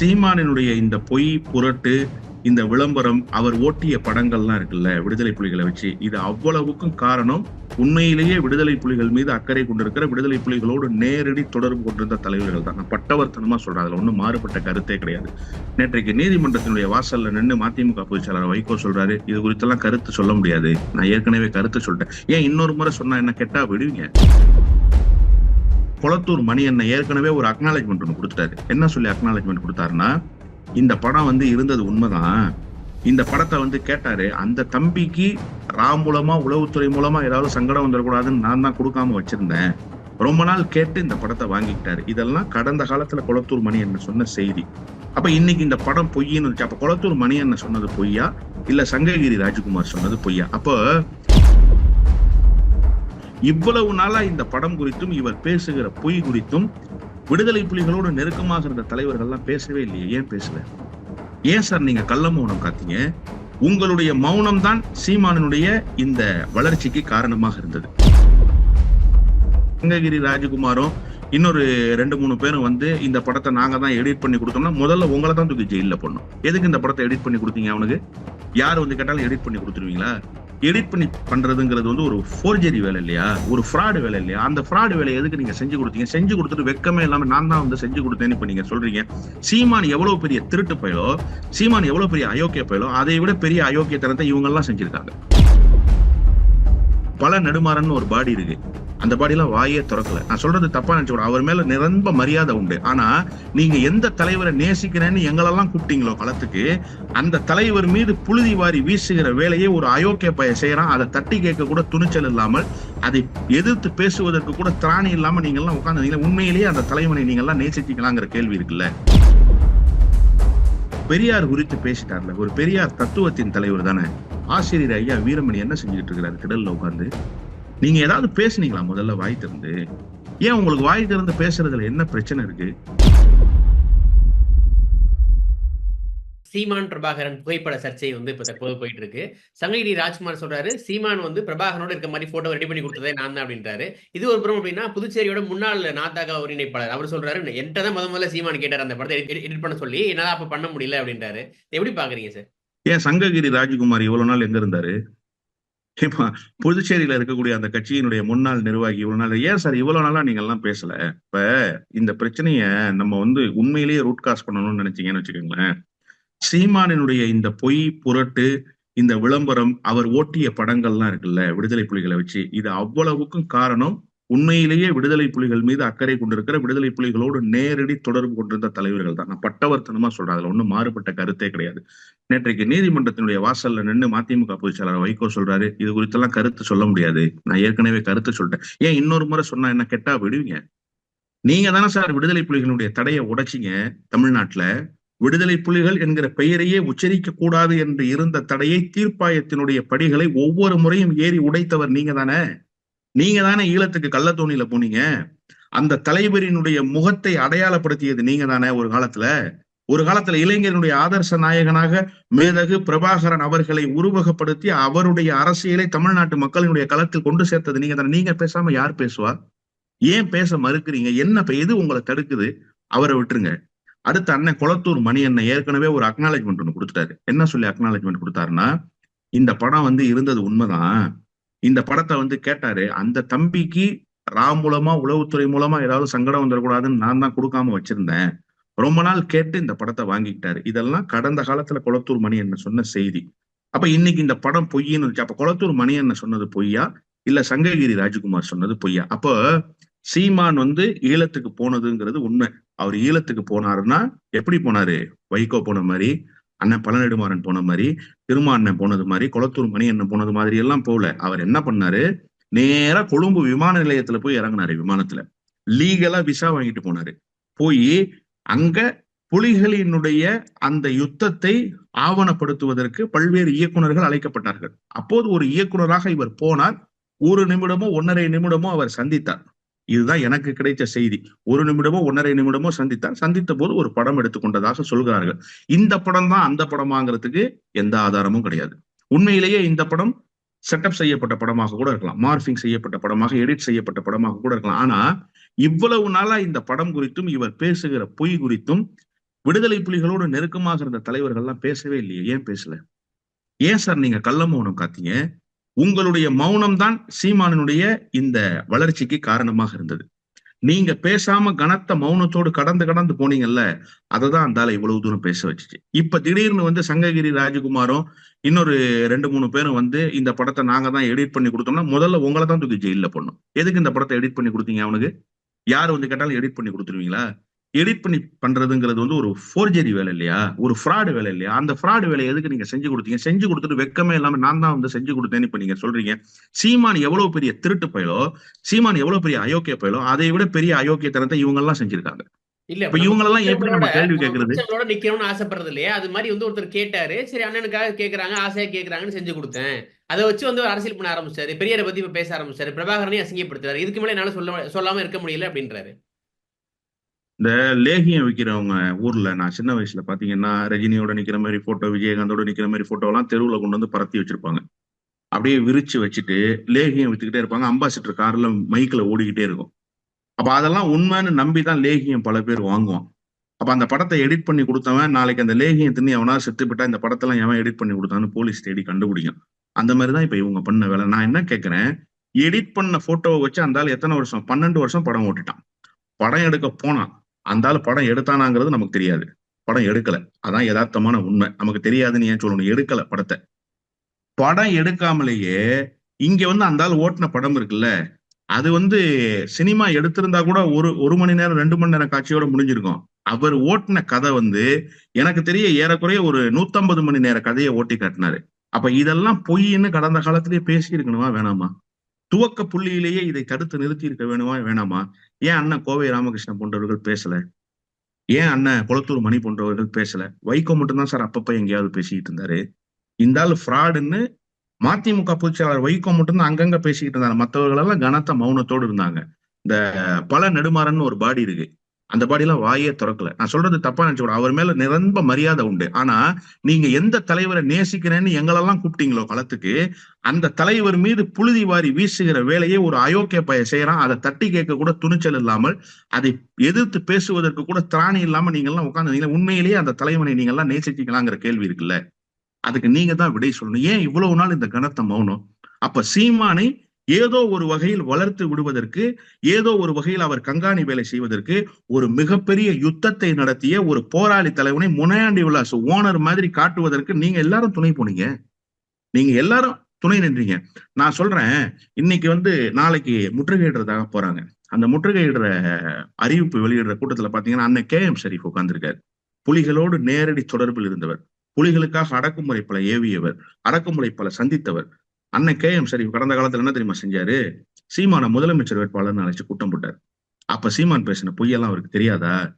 சீமானினுடைய இந்த பொய் புரட்டு இந்த விளம்பரம் அவர் ஓட்டிய படங்கள்லாம் இருக்குல்ல விடுதலை புலிகளை வச்சு இது அவ்வளவுக்கும் காரணம் உண்மையிலேயே விடுதலை புலிகள் மீது அக்கறை கொண்டிருக்கிற விடுதலை புலிகளோடு நேரடி தொடர்பு கொண்டிருந்த தலைவர்கள் தான். நான் பட்டவர்த்தனமா சொல்றேன் அதுல ஒன்றும் மாறுபட்ட கருத்தே கிடையாது. நேற்றைக்கு நீதிமன்றத்தினுடைய வாசல்ல நின்று மதிமுக பொதுச்செயலாளர் வைகோ சொல்றாரு இது குறித்தெல்லாம் கருத்து சொல்ல முடியாது. நான் ஏற்கனவே கருத்து சொல்லிட்டேன். ஏன் இன்னொரு முறை சொன்னா என்ன கெட்டா விடுவீங்க? குளத்தூர் மணி என்ன ஏற்கனவே ஒரு அக்னாலஜ்மெண்ட் ஒன்று கொடுத்துட்டாரு. என்ன சொல்லி அக்னாலஜ்மெண்ட் கொடுத்தாருன்னா இந்த படம் வந்து இருந்தது உண்மைதான். இந்த படத்தை வந்து கேட்டாரு அந்த தம்பிக்கு ராம் மூலமா உளவுத்துறை மூலமா ஏதாவது சங்கடம் வந்துடக்கூடாதுன்னு நான் தான் கொடுக்காம வச்சிருந்தேன். ரொம்ப நாள் கேட்டு இந்த படத்தை வாங்கிக்கிட்டாரு. இதெல்லாம் கடந்த காலத்துல குளத்தூர் மணி என்ன சொன்ன செய்தி. அப்ப இன்னைக்கு இந்த படம் பொய்ன்னு இருந்துச்சு. அப்ப குளத்தூர் மணி என்ன சொன்னது பொய்யா? இல்ல சங்ககிரி ராஜ்குமார் சொன்னது பொய்யா? அப்போ இவ்வளவு நாளா இந்த படம் குறித்தும் இவர் பேசுகிற பொய் குறித்தும் விடுதலை புலிகளோடு நெருக்கமாக இருந்த தலைவர்கள்லாம் பேசவே இல்லையே. ஏன் பேசல? ஏன் சார் நீங்க கள்ள மௌனம் காத்தீங்க? உங்களுடைய மௌனம் தான் சீமானனுடைய இந்த வளர்ச்சிக்கு காரணமாக இருந்தது. சங்ககிரி ராஜகுமாரும் இன்னொரு ரெண்டு மூணு பேரும் வந்து இந்த படத்தை நாங்க தான் எடிட் பண்ணி கொடுத்தோம்னா முதல்ல உங்களை தான் தூக்கி ஜெயில பண்ணும் எதுக்கு இந்த படத்தை எடிட் பண்ணி கொடுத்தீங்க அவனுக்கு? யார் வந்து கேட்டாலும் எடிட் பண்ணி கொடுத்துருவீங்களா? எடிட் பண்ணி பண்றதுங்கிறது வந்து ஒரு ஃபோர்ஜரி வேலை இல்லையா? ஒரு ஃப்ராடு வேலை இல்லையா? அந்த ஃப்ராடு வேலை எதுக்கு நீங்க செஞ்சு கொடுத்தீங்க? செஞ்சு கொடுத்துட்டு வெக்கமே இல்லாம நான் தான் வந்து செஞ்சு கொடுத்தேன்னு இப்ப நீங்க சொல்றீங்க. சீமான் எவ்வளவு பெரிய திருட்டு பயலோ சீமான் எவ்வளவு பெரிய அயோக்கிய பயலோ அதை விட பெரிய அயோக்கியத்தனத்தை இவங்க எல்லாம் செஞ்சிருக்காங்க. பல நெடுமாறன் ஒரு பாடி இருக்கு. அந்த பாடியெல்லாம் வாயே திறக்கல. நான் சொல்றது தப்பா நினைச்சு அவர் மேல நிரம்ப மரியாதை உண்டு. ஆனா நீங்க எந்த தலைவரை நேசிக்கிறேன்னு எங்களெல்லாம் கூப்பிட்டீங்களோ களத்துக்கு அந்த தலைவர் மீது புழுதி வாரி வீசுகிற வேலையை ஒரு அயோக்கிய பய செய்யறான். அதை தட்டி கேட்க கூட துணிச்சல் இல்லாமல் அதை எதிர்த்து பேசுவதற்கு கூட திராணி இல்லாம நீங்க எல்லாம் உட்கார்ந்து உண்மையிலேயே அந்த தலைவனை நீங்க எல்லாம் நேசிச்சிக்கலாங்கிற கேள்வி இருக்குல்ல. பெரியார் குறித்து பேசிட்டார்ல. ஒரு பெரியார் தத்துவத்தின் தலைவர் தானே. ஆசிரியர் ஐயா வீரமணி என்ன செஞ்சுட்டு இருக்கிறாரு திடல்ல உட்கார்ந்து. நீங்க ஏதாவது பேசுனீங்களா? முதல்ல வாய் திறந்து. ஏன் உங்களுக்கு வாய் திறந்து பேசுறதுல என்ன பிரச்சனை இருக்கு? சீமான் பிரபாகரன் புகைப்பட சர்ச்சை வந்து இப்ப தற்போது போயிட்டு இருக்கு சங்ககிரி ராஜ்குமார் சொல்றாரு சீமான் வந்து பிரபாகரனோட இருக்க மாதிரி போட்டோ ரெடி பண்ணி கொடுத்ததே நான் தான் அப்படின்றாரு. இது ஒரு புறம் அப்படின்னா புதுச்சேரியோட முன்னாள் நாத்தாக ஒருங்கிணைப்பாளர். அவர் சொல்றாரு என்கிட்ட தான் முத முதல்ல சீமான் கேட்டார் அந்த படத்தை எடிட் பண்ண சொல்லி என்னால அப்ப பண்ண முடியல அப்படின்றாரு. எப்படி பாக்குறீங்க சார் ஏன் சங்ககிரி ராஜ்குமார் இவ்வளவு நாள் எங்க இருந்தாரு? இப்ப புதுச்சேரியில இருக்கக்கூடிய அந்த கட்சியினுடைய முன்னாள் நிர்வாகி இவ்வளவு நாள் ஏன் சார் இவ்வளவு நாளா நீங்க எல்லாம் பேசல? இப்ப இந்த பிரச்சனைய நம்ம வந்து உண்மையிலேயே ரூட் காஸ் பண்ணணும்னு நினைச்சீங்கன்னு வச்சுக்கோங்களேன். சீமானினுடைய இந்த பொய் புரட்டு இந்த விளம்பரம் அவர் ஓட்டிய படங்கள்லாம் இருக்குல்ல விடுதலை புலிகளை வச்சு இது அவ்வளவுக்கும் காரணம் உண்மையிலேயே விடுதலை புலிகள் மீது அக்கறை கொண்டிருக்கிற விடுதலை புலிகளோடு நேரடி தொடர்பு கொண்டிருந்த தலைவர்கள் தான். நான் பட்டவர்த்தனமா சொல்றேன் அதுல ஒண்ணு மாறுபட்ட கருத்தே கிடையாது. நேற்றைக்கு நீதிமன்றத்தினுடைய வாசல்ல நின்று மதிமுக பொதுச்செயலாளர் வைகோ சொல்றாரு இது குறித்தெல்லாம் கருத்து சொல்ல முடியாது. நான் ஏற்கனவே கருத்து சொல்லிட்டேன். ஏன் இன்னொரு முறை சொன்னா என்ன கெட்டா விடுவீங்க நீங்க தானே சார் விடுதலை புலிகளுடைய தடையை உடைச்சிங்க தமிழ்நாட்டுல. விடுதலை புலிகள் என்கிற பெயரையே உச்சரிக்க கூடாது என்று இருந்த தடையை தீர்ப்பாயத்தினுடைய படிகளை ஒவ்வொரு முறையும் ஏறி உடைத்தவர் நீங்க தானே? நீங்க தானே ஈழத்துக்கு கள்ளத்தோணியில போனீங்க? அந்த தலைவரினுடைய முகத்தை அடையாளப்படுத்தியது நீங்க தானே ஒரு காலத்துல? ஒரு காலத்துல இளைஞருடைய ஆதர்ச நாயகனாக மேதகு பிரபாகரன் அவர்களை உருவகப்படுத்தி அவருடைய அரசியலை தமிழ்நாட்டு மக்களினுடைய களத்தில் கொண்டு சேர்த்தது நீங்க தானே. நீங்க பேசாம யார் பேசுவா? ஏன் பேச மறுக்கிறீங்க? என்ன எது உங்களை தடுக்குது? அவரை விட்டுருங்க. அடுத்த அண்ணன் குளத்தூர் மணி அண்ணன் ஏற்கனவே ஒரு அக்னாலஜ்மெண்ட் ஒன்று கொடுத்துட்டாரு. என்ன சொல்லி அக்னாலஜ்மெண்ட் கொடுத்தாருன்னா இந்த படம் வந்து இருந்தது உண்மைதான். இந்த படத்தை வந்து கேட்டாரு அந்த தம்பிக்கு ராம் மூலமா உளவுத்துறை மூலமா ஏதாவது சங்கடம் வந்துடக்கூடாதுன்னு நான் தான் கொடுக்காம வச்சிருந்தேன். ரொம்ப நாள் கேட்டு இந்த படத்தை வாங்கிக்கிட்டாரு. இதெல்லாம் கடந்த காலத்துல குளத்தூர் மணி என்ன சொன்ன செய்தி. அப்ப இன்னைக்கு இந்த படம் பொய்ன்னு இருந்துச்சு. அப்ப குளத்தூர் மணி என்ன சொன்னது பொய்யா? இல்ல சங்ககிரி ராஜகுமார் சொன்னது பொய்யா? அப்போ சீமான் வந்து ஈழத்துக்கு போனதுங்கிறது உண்மை. அவர் ஈழத்துக்கு போனாருன்னா எப்படி போனாரு? வைகோ போன மாதிரி அண்ணன் பழநெடுமாறன் போன மாதிரி திருமா அண்ணன் போனது மாதிரி குளத்தூர் மணி அண்ணன் போனது மாதிரி எல்லாம் போகல. அவர் என்ன பண்ணாரு? நேரா கொழும்பு விமான நிலையத்துல போய் இறங்கினாரு விமானத்துல. லீகலா விசா வாங்கிட்டு போனாரு. போய் அங்க புலிகளினுடைய அந்த யுத்தத்தை ஆவணப்படுத்துவதற்கு பல்வேறு இயக்குநர்கள் அழைக்கப்பட்டார்கள். அப்போது ஒரு இயக்குனராக இவர் போனார். ஒரு நிமிடமோ ஒன்னரை நிமிடமோ அவர் சந்தித்தார். இதுதான் எனக்கு கிடைத்த செய்தி. ஒரு நிமிடமோ ஒன்னரை நிமிடமோ சந்தித்தார் சந்தித்த போது ஒரு படம் எடுத்துக்கொண்டதாக சொல்கிறார்கள். இந்த படம் தான் அந்த படமாங்கிறதுக்கு எந்த ஆதாரமும் கிடையாது. உண்மையிலேயே இந்த படம் செட்டப் செய்யப்பட்ட படமாக கூட இருக்கலாம். மார்பிங் செய்யப்பட்ட படமாக எடிட் செய்யப்பட்ட படமாக கூட இருக்கலாம். ஆனா இவ்வளவு நாளா இந்த படம் குறித்தும் இவர் பேசுகிற பொய் குறித்தும் விடுதலை புலிகளோடு நெருக்கமாக இருந்த தலைவர்கள்லாம் பேசவே இல்லையே. ஏன் பேசல? ஏன் சார் நீங்க கள்ள மௌனம் காத்தீங்க? உங்களுடைய மௌனம் தான் சீமானனுடைய இந்த வளர்ச்சிக்கு காரணமாக இருந்தது. நீங்க பேசாம கனத்த மௌனத்தோடு கடந்து கடந்து போனீங்கல்ல அததான் அந்த ஆளை இவ்வளவு தூரம் பேச வச்சுச்சு. இப்ப திடீர்னு வந்து சங்ககிரி ராஜகுமாரும் இன்னொரு ரெண்டு மூணு பேரும் வந்து இந்த படத்தை நாங்க தான் எடிட் பண்ணி கொடுத்தோம்னா முதல்ல உங்களை தான் தூக்கி ஜெயில பண்ணும் எதுக்கு இந்த படத்தை எடிட் பண்ணி கொடுத்தீங்க அவனுக்கு? யார் வந்து கேட்டாலும் எடிட் பண்ணி கொடுத்துருவீங்களா? எடிட் பண்ணி பண்றதுங்கிறது வந்து ஒரு ஃபோர்ஜரி வேலை இல்லையா? ஒரு ஃப்ராடு வேலை இல்லையா? அந்த ஃப்ராடு வேலையை எதுக்கு நீங்க செஞ்சு கொடுத்தீங்க? செஞ்சு கொடுத்துட்டு வெக்கமே இல்லாம நான் தான் வந்து செஞ்சு கொடுத்தேன்னு இப்ப நீங்க சொல்றீங்க. சீமான் எவ்வளவு பெரிய திருட்டு பயலோ சீமான் எவ்வளவு பெரிய அயோக்கிய பயலோ அதை விட பெரிய அயோக்கியத்தனத்தை இவங்க எல்லாம் செஞ்சிருக்காங்க. இல்ல இப்ப இவங்களெல்லாம் எப்படி நம்ம கேள்வி கேட்கறது பிரச்சனைகளோட நிக்கணும்னு ஆசைப்படுறது இல்லையா? அது மாதிரி வந்து ஒருத்தர் கேட்டாரு சரி அண்ணனுக்காக கேக்குறாங்க ஆசையா கேக்குறாங்கன்னு செஞ்சு கொடுத்தேன். அதை வச்சு வந்து ஒரு அரசியல் பண்ண ஆரம்பிச்சாரு பெரியாரை பத்தி பேச ஆரம்பிச்சாரு பிரபாகரனையும் அசிங்கப்படுத்துறாரு. இதுக்கு மேல என்னால சொல்ல சொல்லாம இருக்க முடியல அப்படின்றாரு. இந்த லேகியம் விற்கிறவங்க ஊர்ல நான் சின்ன வயசுல பாத்தீங்கன்னா ரஜினியோட நிக்கிற மாதிரி போட்டோ விஜயகாந்தோட நிக்கிற மாதிரி போட்டோ எல்லாம் தெருவுல கொண்டு வந்து பரத்தி வச்சிருப்பாங்க. அப்படியே விரிச்சு வச்சுட்டு லேகியம் வித்துக்கிட்டே இருப்பாங்க. அம்பாசிடர் கார்ல மைக்ல ஓடிக்கிட்டே இருக்கும். அப்ப அதெல்லாம் உண்மைன்னு நம்பி தான் லேகியம் பல பேர் வாங்குவான். அப்ப அந்த படத்தை எடிட் பண்ணி கொடுத்தவன் நாளைக்கு அந்த லேகியம் தின்னி எவனா செத்துப்பிட்டா இந்த படத்தெல்லாம் எவன் எடிட் பண்ணி கொடுத்தான்னு போலீஸ் தேடி கண்டுபிடிக்கும். அந்த மாதிரி தான் இப்ப இவங்க பண்ண வேலை. நான் என்ன கேட்கிறேன் எடிட் பண்ண போட்டோவை வச்சு அந்த ஆள் எத்தனை வருஷம்? பன்னெண்டு வருஷம் படம் ஓட்டிட்டான். படம் எடுக்க போனான். அந்த படம் எடுத்தானாங்கிறது நமக்கு தெரியாது. படம் எடுக்கல. அதான் யதார்த்தமான உண்மை. நமக்கு தெரியாதுன்னு ஏன் சொல்லணும்? எடுக்கல படத்தை. படம் எடுக்காமலேயே இங்க வந்து அந்த ஆள் ஓட்டின படம் இருக்குல்ல? அது வந்து சினிமா எடுத்திருந்தா கூட ஒரு ஒரு மணி நேரம் ரெண்டு மணி நேரம் காட்சியோட முடிஞ்சிருக்கும். அவர் ஓட்டின கதை வந்து எனக்கு தெரிய ஏறக்குறைய ஒரு நூத்தம்பது மணி நேர கதையை ஓட்டி காட்டினாரு. அப்ப இதெல்லாம் பொய்ன்னு கடந்த காலத்திலேயே பேசியிருக்கணுமா? வேணாமா? துவக்க புள்ளியிலேயே இதை தடுத்து நிறுத்தி இருக்க வேணுமா வேணாமா? ஏன் அண்ணன் கோவை ராமகிருஷ்ணன் போன்றவர்கள் பேசல? ஏன் அண்ணன் குளத்தூர் மணி போன்றவர்கள் பேசல? வைகோ மட்டும்தான் சார் அப்பப்ப எங்கேயாவது பேசிக்கிட்டு இருந்தாரு. இந்த ஆள் ஃப்ராடுன்னு மதிமுக பொதுச்செயலாளர் வைகோ மட்டும்தான் அங்கங்க பேசிக்கிட்டு இருந்தாங்க மற்றவர்கள் எல்லாம் கனத்த மௌனத்தோடு இருந்தாங்க. இந்த பல நெடுமாறன் ஒரு பாடி இருக்கு. அந்த பாடியெல்லாம் வாயே திறக்கல. நான் சொல்றது தப்பா நினைச்சு அவர் மேல நிரம்ப மரியாதை உண்டு. ஆனா நீங்க எந்த தலைவரை நேசிக்கிறேன்னு எங்களெல்லாம் கூப்பிட்டீங்களோ களத்துக்கு அந்த தலைவர் மீது புழுதி வாரி வீசுகிற வேலையை ஒரு அயோக்கிய பய செய்யறான். அதை தட்டி கேட்க கூட துணிச்சல் இல்லாமல் அதை எதிர்த்து பேசுவதற்கு கூட திராணி இல்லாம நீங்க எல்லாம் உட்காந்து உண்மையிலேயே அந்த தலைவனை நீங்க எல்லாம் நேசிச்சீங்களாங்கிற கேள்வி இருக்குல்ல. அதுக்கு நீங்க தான் விடை சொல்லணும். ஏன் இவ்வளவு நாள் இந்த கனத்தை மௌனம்? அப்ப சீமானை ஏதோ ஒரு வகையில் வளர்த்து விடுவதற்கு ஏதோ ஒரு வகையில் அவர் கங்காணி வேலை செய்வதற்கு ஒரு மிகப்பெரிய யுத்தத்தை நடத்திய ஒரு போராளி தலைவனை முனையாண்டி விலாஸ் ஓனர் மாதிரி காட்டுவதற்கு நீங்க எல்லாரும் துணை போனீங்க. நீங்க எல்லாரும் துணை நின்றீங்க. நான் சொல்றேன் இன்னைக்கு வந்து நாளைக்கு முற்றுகையிடுறதாக போறாங்க. அந்த முற்றுகையிடுற அறிவிப்பு வெளியிடுற கூட்டத்துல பாத்தீங்கன்னா அண்ணன் கே எம் ஷரீஃப் உட்கார்ந்துருக்காரு. புலிகளோடு நேரடி தொடர்பில் இருந்தவர். புலிகளுக்காக அடக்குமுறை பல ஏவியவர். அடக்குமுறை பல சந்தித்தவர். அண்ணன் கே எம் ஷரீஃப் கடந்த காலத்துல என்ன தெரியுமா செஞ்சாரு? சீமான முதலமைச்சர் வேட்பாளர்னு அழைச்சு கூட்டம் போட்டார். அப்ப சீமான் பேசின பொய்யெல்லாம் அவருக்கு தெரியாதா?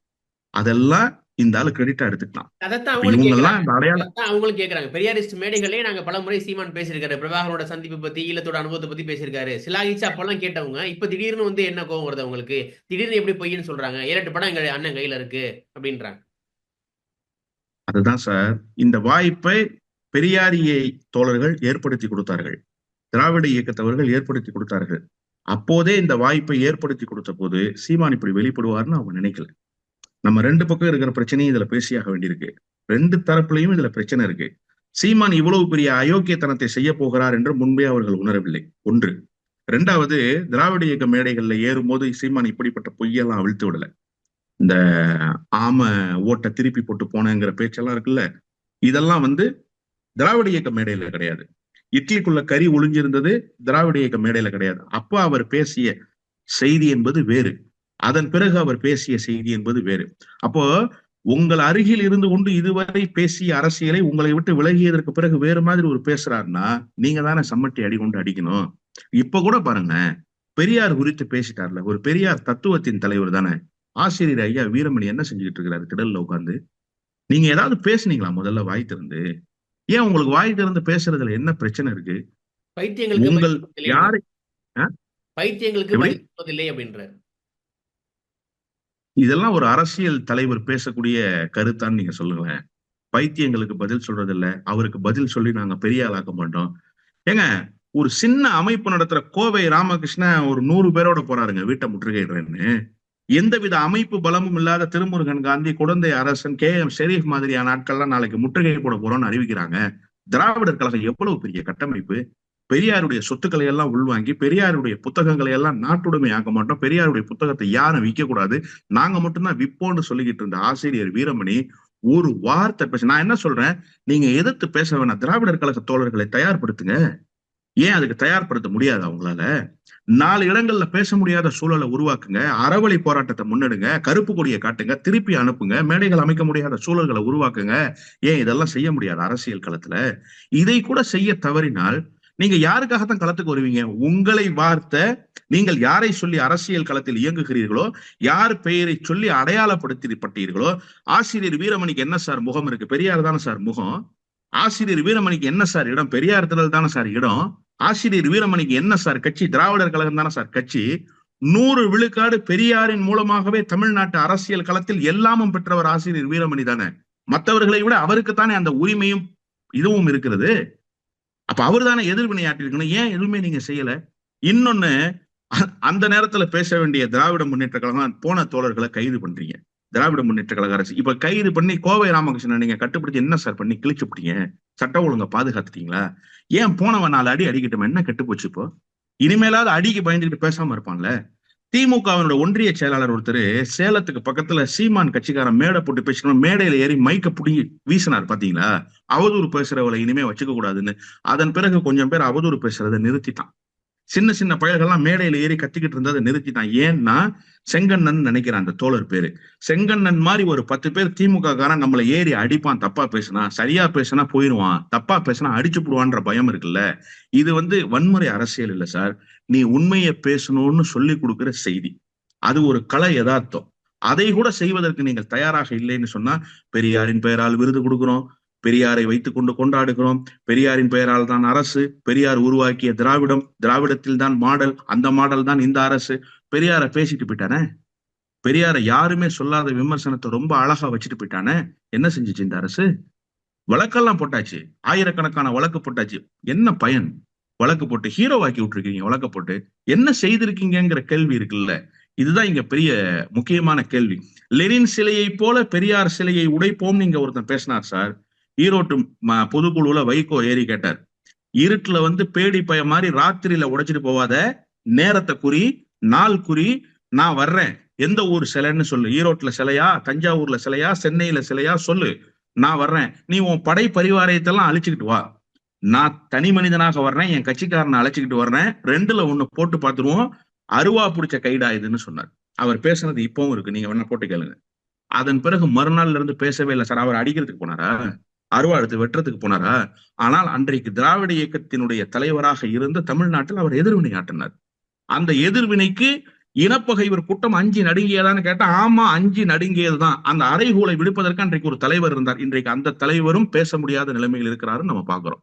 அதெல்லாம் இந்த ஆளு கிரெடிட்டா எடுத்துக்கலாம். எல்லாம் கேக்குறாங்க. பெரியாரிஸ்ட் மேடைகளே நாங்க பல முறை சீமான் பேசியிருக்காரு. பிரபாகரோட சந்திப்பு பத்தி ஈழத்தோட அனுபவத்தை பத்தி பேசியிருக்காரு. சிலாகிச்சு அப்பெல்லாம் கேட்டவங்க இப்ப திடீர்னு வந்து என்ன கோவம் வருது அவங்களுக்கு? திடீர்னு எப்படி பொய்ன்னு சொல்றாங்க. ஏழு படம் எங்க அண்ணன் கையில இருக்கு அப்படின்றாங்க. அதுதான் சார். இந்த வாய்ப்பை பெரியாரியை தோழர்கள் ஏற்படுத்தி கொடுத்தார்கள். திராவிட இயக்கத்தவர்கள் ஏற்படுத்தி கொடுத்தார்கள். அப்போதே இந்த வாய்ப்பை ஏற்படுத்தி கொடுத்த போது சீமான் இப்படி வெளிப்படுவார்னு அவங்க நினைக்கல. நம்ம ரெண்டு பக்கம் இருக்கிற பிரச்சனையும் இதுல பேசியாக வேண்டியிருக்கு. ரெண்டு தரப்புலையும் இதுல பிரச்சனை இருக்கு. சீமான் இவ்வளவு பெரிய அயோக்கியத்தனத்தை செய்ய போகிறார் என்று முன்பே அவர்கள் உணரவில்லை. ஒன்று. ரெண்டாவது திராவிட இயக்க மேடைகள்ல ஏறும் போது சீமான் இப்படிப்பட்ட பொய்யெல்லாம் அவிழ்த்து விடல. இந்த ஆம ஓட்டை திருப்பி போட்டு போனேங்கிற பேச்செல்லாம் இருக்குல்ல. இதெல்லாம் வந்து திராவிட இயக்க மேடையில கிடையாது. இட்லிக்குள்ள கறி ஒளிஞ்சிருந்தது திராவிட இயக்க மேடையில கிடையாது. அப்போ அவர் பேசிய செய்தி என்பது வேறு. அதன் பிறகு அவர் பேசிய செய்தி என்பது வேறு. அப்போ உங்கள் அருகில் இருந்து கொண்டு இதுவரை பேசிய அரசியலை உங்களை விட்டு விலகியதற்கு பிறகு வேறு மாதிரி ஒரு பேசுறாருன்னா நீங்க தானே சம்மட்டி அடி கொண்டு அடிக்கணும். இப்ப கூட பாருங்க பெரியார் குறித்து பேசிட்டார்ல. ஒரு பெரியார் தத்துவத்தின் தலைவர் தானே. ஆசிரியர் ஐயா வீரமணி என்ன செஞ்சுக்கிட்டு இருக்கிறாரு? திடல்ல உட்காந்து நீங்க ஏதாவது பேசுனீங்களா முதல்ல வாய் திறந்து? ஏன் உங்களுக்கு வாய் திறந்து பேசுறதுல என்ன பிரச்சனை இருக்கு? பைத்தியங்களுக்கு உங்கள் யாரை பைத்தியங்களுக்கு சொல்வதில்லை அப்படின்றாரு. இதெல்லாம் ஒரு அரசியல் தலைவர் பேசக்கூடிய கருத்தான்னு நீங்க சொல்லுங்களேன். பைத்தியங்களுக்கு பதில் சொல்றது இல்ல அவருக்கு பதில் சொல்லி நாங்க பெரிய ஆளாக்க மாட்டோம். ஏங்க ஒரு சின்ன அமைப்பு நடத்துற கோவை ராமகிருஷ்ணன் ஒரு நூறு பேரோட போறாருங்க வீட்டை முற்றுகையிடுறேன்னு. எந்தவித அமைப்பு பலமும் இல்லாத திருமுருகன் காந்தி குழந்தை அரசன் கே. எம். ஷெரீப் மாதிரியான ஆட்கள்லாம் நாளைக்கு முற்றுகை போட போறோம்னு அறிவிக்கிறாங்க. திராவிடர் கழகம் எவ்வளவு பெரிய கட்டமைப்பு? பெரியாருடைய சொத்துக்களை எல்லாம் உள்வாங்கி பெரியாருடைய புத்தகங்களை எல்லாம் நாட்டுடைமை ஆக்க மாட்டோம். பெரியாருடைய புத்தகத்தை யாரும் விற்க கூடாது. நாங்க மட்டும்தான் விற்போம்னு சொல்லிக்கிட்டு இருந்த ஆசிரியர் வீரமணி ஒரு வார்த்தை பேச நான் என்ன சொல்றேன்? நீங்க எதிர்த்து பேச வேணாம். திராவிடர் கழக தோழர்களை தயார்படுத்துங்க. ஏன் அதுக்கு தயார்படுத்த முடியாது அவங்களால? நாலு இடங்கள்ல பேச முடியாத சூழலை உருவாக்குங்க. அறவழி போராட்டத்தை முன்னெடுங்க. கருப்பு கொடியை காட்டுங்க. திருப்பி அனுப்புங்க. மேடைகள் அமைக்க முடியாத சூழல்களை உருவாக்குங்க. ஏன் இதெல்லாம் செய்ய முடியாது அரசியல் களத்துல? இதை கூட செய்ய தவறினால் நீங்க யாருக்காகத்தான் களத்துக்கு வருவீங்க? உங்களை வார்த்த நீங்கள் யாரை சொல்லி அரசியல் களத்தில் இயங்குகிறீர்களோ யார் பெயரை சொல்லி அடையாளப்படுத்தப்பட்டீர்களோ ஆசிரியர் வீரமணிக்கு என்ன சார் முகம் இருக்கு? பெரியார் தானே சார் முகம். ஆசிரியர் வீரமணிக்கு என்ன சார் இடம்? பெரியார் தானே சார் இடம். ஆசிரியர் வீரமணிக்கு என்ன சார் கட்சி? திராவிடர் கழகம் தானே சார் கட்சி? நூறு விழுக்காடு பெரியாரின் மூலமாகவே தமிழ்நாட்டு அரசியல் களத்தில் எல்லாமும் பெற்றவர் ஆசிரியர் வீரமணி தானே. மற்றவர்களை விட அவருக்குத்தானே அந்த உரிமையும் இதுவும் இருக்கிறது. அப்ப அவர் தானே எதிர்வினையாற்றிருக்கணும் ஏன் எதுவுமே நீங்க செய்யல? இன்னொன்னு அந்த நேரத்துல பேச வேண்டிய திராவிட முன்னேற்ற கழகம் போன தோழர்களை கைது பண்றீங்க. திராவிட முன்னேற்ற கழக அரசு. இப்ப கைது பண்ணி கோவை ராமகிருஷ்ணன் நீங்க கட்டுப்படுத்தி என்ன சார் பண்ணி கிழிச்சு விட்டீங்க சட்ட ஒழுங்க பாதுகாத்துட்டீங்களா? ஏன் போனவன் நாலு அடி அடிக்கட்டும்? என்ன கெட்டு போச்சு இப்போ? இனிமேலாவது அடிக்கு பயந்துகிட்டு பேசாம இருப்பான்ல? திமுகவினோட ஒன்றிய செயலாளர் ஒருத்தர் சேலத்துக்கு பக்கத்துல சீமான் கட்சிக்காரன் மேடை போட்டு பேசணும் மேடையில ஏறி மைக்க புடுங்கி வீசினார் பாத்தீங்களா? அவதூறு பேசுறவளை இனிமே வச்சுக்க கூடாதுன்னு. அதன் பிறகு கொஞ்சம் பேர் அவதூறு பேசுறதை நிறுத்திட்டான். சின்ன சின்ன பயல்கள்லாம் மேடையில ஏறி கத்திக்கிட்டு இருந்ததை நிறுத்திட்டான். ஏன்னா செங்கண்ணன் நினைக்கிறான் அந்த தோழர் பேரு. செங்கண்ணன் மாதிரி ஒரு பத்து பேர் திமுக காரன் நம்மளை ஏறி அடிப்பான் தப்பா பேசினா சரியா பேசினா போயிடுவான் தப்பா பேசினா அடிச்சு போடுவான்ற பயம் இருக்குல்ல? இது வந்து வன்முறை அரசியல் இல்ல சார். நீ உண்மையை பேசணும்னு சொல்லி கொடுக்கிற செய்தி. அது ஒரு கலை யதார்த்தம். அதை கூட செய்வதற்கு நீங்கள் தயாராக இல்லைன்னு சொன்னா பெரியாரின் பெயரால் விருது கொடுக்குறோம். பெரியாரை வைத்துக் கொண்டு கொண்டாடுகிறோம். பெரியாரின் பெயரால் தான் அரசு பெரியார் உருவாக்கிய திராவிடம் திராவிடத்தில் தான் மாடல் அந்த மாடல் தான் இந்த அரசு. பெரியாரை பேசிட்டு போயிட்டானே? பெரியாரை யாருமே சொல்லாத விமர்சனத்தை ரொம்ப அழகா வச்சுட்டு போயிட்டானே? என்ன செஞ்சுச்சு இந்த அரசு? வழக்கெல்லாம் போட்டாச்சு. ஆயிரக்கணக்கான வழக்கு போட்டாச்சு. என்ன பயன்? வழக்கு போட்டு ஹீரோவாக்கி விட்டுருக்கீங்க வழக்க போட்டு. என்ன செய்திருக்கீங்கங்கிற கேள்வி இருக்குல்ல. இதுதான் இங்க பெரிய முக்கியமான கேள்வி. லெனின் சிலையை போல பெரியார் சிலையை உடைப்போம் நீங்க ஒருத்தன் பேசினார் சார். ஈரோட்டு ம- வைகோ ஏறி கேட்டார். இருட்டுல வந்து பேடி பய மாதிரி ராத்திரியில உடைச்சிட்டு போவாத நேரத்தை குறி நாள் குறி நான் வர்றேன். எந்த ஊர் சிலைன்னு சொல்லு. ஈரோட்ல சிலையா தஞ்சாவூர்ல சிலையா சென்னையில சிலையா சொல்லு. நான் வர்றேன். நீ உன் படை பரிவாரத்தெல்லாம் அழிச்சுக்கிட்டு வா. நான் தனி மனிதனாக வர்றேன். என் கட்சிக்காரனை அழைச்சிக்கிட்டு வர்றேன். ரெண்டுல ஒண்ணு போட்டு பார்த்துருவோம். அருவா பிடிச்ச கைடா இதுன்னு சொன்னார். அவர் பேசுனது இப்பவும் இருக்கு. நீங்க வேணா போட்டு கேளுங்க. அதன் பிறகு மறுநாள்ல இருந்து பேசவே இல்லை சார். அவர் அடிக்கிறதுக்கு போனாரா? அருவா எடுத்து வெட்டுறதுக்கு போனாரா? ஆனால் அன்றைக்கு திராவிட இயக்கத்தினுடைய தலைவராக இருந்த தமிழ்நாட்டில் அவர் எதிர்வினை ஆட்டினார் அந்த எதிர்வினைக்கு இனப்பகைவர் கூட்டம் அஞ்சு நடுங்கியதான்னு கேட்டா ஆமா அஞ்சு நடுங்கியது தான் அந்த அறைகூலை விடுப்பதற்கு அன்றைக்கு ஒரு தலைவர் இருந்தார். இன்றைக்கு அந்த தலைவரும் பேச முடியாத நிலைமையில் இருக்கிறாருன்னு நம்ம பாக்குறோம்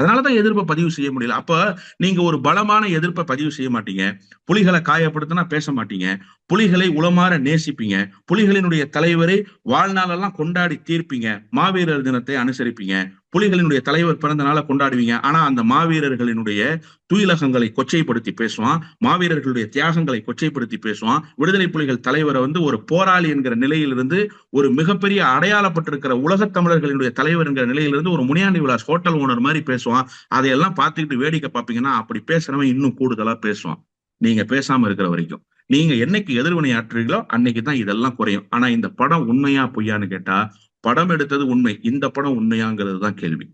அதனாலதான் எதிர்ப்பை பதிவு செய்ய முடியல. அப்ப நீங்க ஒரு பலமான எதிர்ப்பை பதிவு செய்ய மாட்டீங்க. புலிகளை காயப்படுத்தினா பேச மாட்டீங்க. புலிகளை உளமாற நேசிப்பீங்க. புலிகளினுடைய தலைவரை வாழ்நாளெல்லாம் கொண்டாடி தீர்ப்பீங்க. மாவீரர் தினத்தை அனுசரிப்பீங்க. புலிகளினுடைய தலைவர் பிறந்த நாளை கொண்டாடுவீங்க. ஆனா அந்த மாவீரர்களினுடைய துயிலகங்களை கொச்சைப்படுத்தி பேசுவான். மாவீரர்களுடைய தியாகங்களை கொச்சைப்படுத்தி பேசுவான். விடுதலை புலிகள் தலைவரை வந்து ஒரு போராளி என்கிற நிலையிலிருந்து ஒரு மிகப்பெரிய அடையாளப்பட்டிருக்கிற உலகத் தமிழர்களினுடைய தலைவர் என்கிற நிலையிலிருந்து ஒரு முனியாண்டி விலாஸ் ஹோட்டல் ஓனர் மாதிரி பேசுவான். அதையெல்லாம் பார்த்துக்கிட்டு வேடிக்கை பார்ப்பீங்கன்னா அப்படி பேசுறவன் இன்னும் கூடுதலா பேசுவான். நீங்க பேசாம இருக்கிற வரைக்கும். நீங்க என்னைக்கு எதிர்வினை ஆற்றுறீங்களோ அன்னைக்கு தான் இதெல்லாம் குறையும். ஆனா இந்த படம் உண்மையா பொய்யான்னு கேட்டா படம் எடுத்தது உண்மை. இந்த படம் உண்மையாங்கிறது தான் கேள்வி.